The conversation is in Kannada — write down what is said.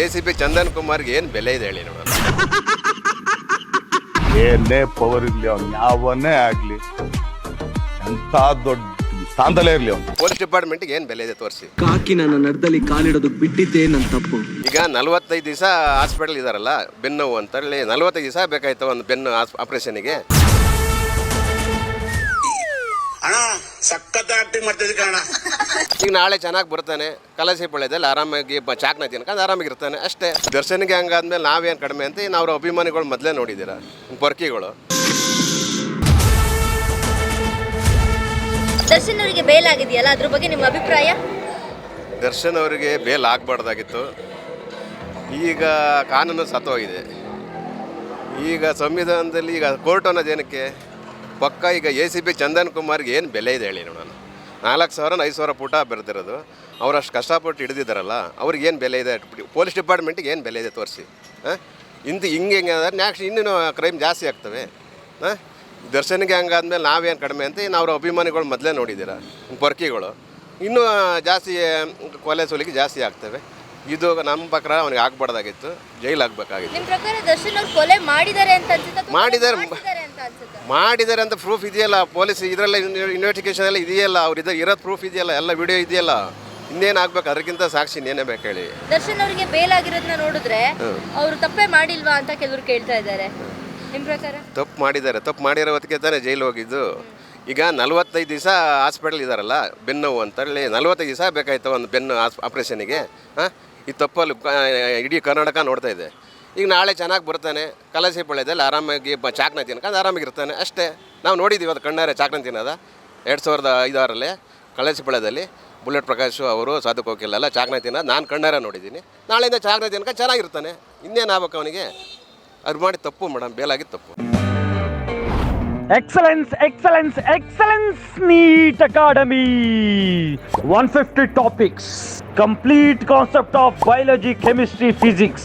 ಎ ಸಿ ಪಿ ಚಂದನ್ ಕುಮಾರ್ಗೆ ಏನು ಬೆಲೆ ಇದೆ ಹೇಳಿ ನೋಡೋಣ. ಏನೇ ಪವರ್ ಇರ್ಲಿ ಅವ್ನು ಯಾವನ್ನೇ ಆಗ್ಲಿ ಎಂತ ದೊಡ್ಡ ಸ್ಥಾನದಲ್ಲೇ ಇರ್ಲಿ ಅವ್ನು. ಪೊಲೀಸ್ ಡಿಪಾರ್ಟ್ಮೆಂಟ್ಗೆ ಏನು ಬೆಲೆ ಇದೆ ತೋರಿಸಿ. ಕಾಕಿ ನನ್ನ ನಡ್ದಲ್ಲಿ ಕಾಲಿಡೋದು ಬಿಟ್ಟಿದ್ದೇ ನನ್ನ ತಪ್ಪು. ಈಗ ನಲವತ್ತೈದು ದಿವಸ ಹಾಸ್ಪಿಟಲ್ ಇದಾರಲ್ಲ ಬೆನ್ನು ನೋವು ಅಂತ ಹೇಳಿ ನಲವತ್ತೈದು ದಿವಸ ಬೇಕಾಯ್ತು ಒಂದು ಬೆನ್ನು ಆಪರೇಷನ್ಗೆ ಸಖತ್ ಆಕ್ಟಿಂಗ್ ಮಾಡ್ತಿದ್ದೆ ಕಾರಣ ಈಗ ನಾಳೆ ಚೆನ್ನಾಗಿ ಬರ್ತಾನೆ ಕಲಸಿ ಪಳ್ಯದಲ್ಲಿ ಆರಾಮಾಗಿ ಬ- ಚಾಕ್ನ ತಿನ್ಕೊಂಡು ಆರಾಮಾಗಿರ್ತಾನೆ ಅಷ್ಟೇ. ದರ್ಶನಿಗೆ ಹಂಗಾದ್ಮೇಲೆ ನಾವೇನು ಕಡಿಮೆ ಅಂತ ಇನ್ನು ಅವ್ರ ಅಭಿಮಾನಿಗಳು ಮೊದಲೇ ನೋಡಿದ್ದೀರಾ ಪೊರ್ಕಿಗಳು ದರ್ಶನ್ ಅವರಿಗೆ ಬೇಲ್ ಆಗಿದೆಯಲ್ಲ ಅದ್ರ ಬಗ್ಗೆ ನಿಮ್ಮ ಅಭಿಪ್ರಾಯ? ದರ್ಶನ್ ಅವರಿಗೆ ಬೇಲ್ ಆಗಬಾರ್ದಾಗಿತ್ತು. ಈಗ ಕಾನೂನು ಸತ್ತೋಗಿದೆ. ಈಗ ಸಂವಿಧಾನದಲ್ಲಿ ಈಗ ಕೋರ್ಟ್ ಅನ್ನೋದೇನಕ್ಕೆ? ಪಕ್ಕ ಈಗ ಎ ಸಿ ಬಿ ಚಂದನ್ ಕುಮಾರ್ಗೆ ಏನು ಬೆಲೆ ಇದೆ ಹೇಳಿ ನೋಡೋಣ. ನಾಲ್ಕು ಸಾವಿರ ಐದು ಸಾವಿರ ಪುಟ ಬರ್ತಿರೋದು ಅವ್ರು ಅಷ್ಟು ಕಷ್ಟಪಟ್ಟು ಹಿಡಿದಿದ್ದಾರಲ್ಲ ಅವ್ರಿಗೆ ಏನು ಬೆಲೆ ಇದೆ? ಪೊಲೀಸ್ ಡಿಪಾರ್ಟ್ಮೆಂಟಿಗೆ ಏನು ಬೆಲೆ ಇದೆ ತೋರಿಸಿ ಹಾಂ? ಇಂದು ಹಿಂಗೆ ಹಿಂಗೆ ಆದರೆ ನೆಕ್ಸ್ಟ್ ಇನ್ನೂ ಕ್ರೈಮ್ ಜಾಸ್ತಿ ಆಗ್ತವೆ ಹಾಂ? ದರ್ಶನಿಗೆ ಹಂಗಾದ್ಮೇಲೆ ನಾವೇನು ಕಡಿಮೆ ಅಂತ ಇನ್ನು ಅವ್ರ ಅಭಿಮಾನಿಗಳು ಮೊದಲೇ ನೋಡಿದ್ದೀರ ಪೊರ್ಕಿಗಳು. ಇನ್ನೂ ಜಾಸ್ತಿ ಕೊಲೆ ಸೋಲಿಗೆ ಜಾಸ್ತಿ ಆಗ್ತವೆ. ಇದು ನಮ್ಮ ಪ್ರಕಾರ ಅವ್ನಿಗೆ ಆಗ್ಬಾರ್ದಾಗಿತ್ತು ಜೈಲು ಆಗ್ಬೇಕಾಗಿತ್ತು. ನಿಮ್ ಪ್ರಕಾರ ದರ್ಶನ್ ಅವ್ರು ಕೊಲೆ ಮಾಡಿದ್ದಾರೆ ಅಂತ ಅನ್ಸುತ್ತಾ ಅಥವಾ ಮಾಡಿದ್ದಾರೆ. ಮಾಡಿದ್ದಾರೆ ಅಂತ ಪ್ರೂಫ್ ಇದೆಯಲ್ಲ? ಪೊಲೀಸ್ ಇದರಲ್ಲ ಇನ್ವೆಸ್ಟಿಗೇಷನ್ ಎಲ್ಲ ಇದೆಯಲ್ಲ? ಅವ್ರು ಇದ್ರೆ ಇರೋದು ಪ್ರೂಫ್ ಇದೆಯಲ್ಲ? ಎಲ್ಲ ವಿಡಿಯೋ ಇದೆಯಲ್ಲ? ಇನ್ನೇನು ಆಗ್ಬೇಕು? ಅದಕ್ಕಿಂತ ಸಾಕ್ಷಿ ಇನ್ನೇನೇ ಬೇಕು ಹೇಳಿ. ದರ್ಶನ್ ಅವರಿಗೆ ಬೇಲಾಗಿರೋದನ್ನ ನೋಡಿದ್ರೆ ಅವರು ತಪ್ಪೇ ಮಾಡಿಲ್ವಾ ಅಂತ ಕೆಲವರು ಕೇಳ್ತಾ ಇದ್ದಾರೆ. ನಿಮ್ಮ ಪ್ರಕಾರ? ತಪ್ಪು ಮಾಡಿದ್ದಾರೆ. ತಪ್ಪು ಮಾಡಿರೋ ಹೊತ್ತಿಗೆ ತಾನೇ ಜೈಲು ಹೋಗಿದ್ದು. ಈಗ ನಲವತ್ತೈದು ದಿವಸ ಹಾಸ್ಪಿಟಲ್ ಇದ್ದಾರಲ್ಲ ಬೆನ್ನು ಅಂತೇಳಿ ಅಂತ ಹೇಳಿ ನಲವತ್ತೈದು ದಿವಸ ಬೇಕಾಯ್ತು ಒಂದು ಬೆನ್ನು ಆಪ್ರೇಷನಿಗೆ ಹಾಂ? ಈ ತಪ್ಪಲ್ಲಿ ಇಡೀ ಕರ್ನಾಟಕ ನೋಡ್ತಾ ಇದೆ. ಈಗ ನಾಳೆ ಚೆನ್ನಾಗಿ ಬರ್ತಾನೆ ಕಲಸಿ ಪಳ್ಯದಲ್ಲಿ ಆರಾಮಾಗಿ ಬ ಚಾಕ್ನ ತಿನ್ಕೊಂಡು ಆರಾಮಾಗಿರ್ತಾನೆ ಅಷ್ಟೇ. ನಾವು ನೋಡಿದ್ದೀವಿ ಅದು ಕಣ್ಣಾರೆ ಚಾಕ್ನ ತಿನ್ನೋದ. ಎರಡು ಸಾವಿರದ ಐದಾರಲ್ಲಿ ಕಳಸಿ ಪಳ್ಳದಲ್ಲಿ ಬುಲೆಟ್ ಪ್ರಕಾಶ್ ಅವರು ಸಾಧು ಕೋಕಿಲ್ ಚಾಕನ ತಿನ್ನೋದು. ನಾನು ಕಣ್ಣಾರೆ ನೋಡಿದ್ದೀನಿ ನಾಳೆಯಿಂದ ಚಾಕ್ನ ತಿನ್ಕೊಂಡು ಚೆನ್ನಾಗಿರ್ತಾನೆ. ಇನ್ನೇನು ಆಗ್ಬೇಕು ಅವನಿಗೆ? ಅದು ಮಾಡಿ ತಪ್ಪು ಮೇಡಮ್. ಬೇಲಾಗಿ ತಪ್ಪು. Excellence, excellence, excellence, NEET Academy. 150 topics, complete concept of biology, chemistry, physics.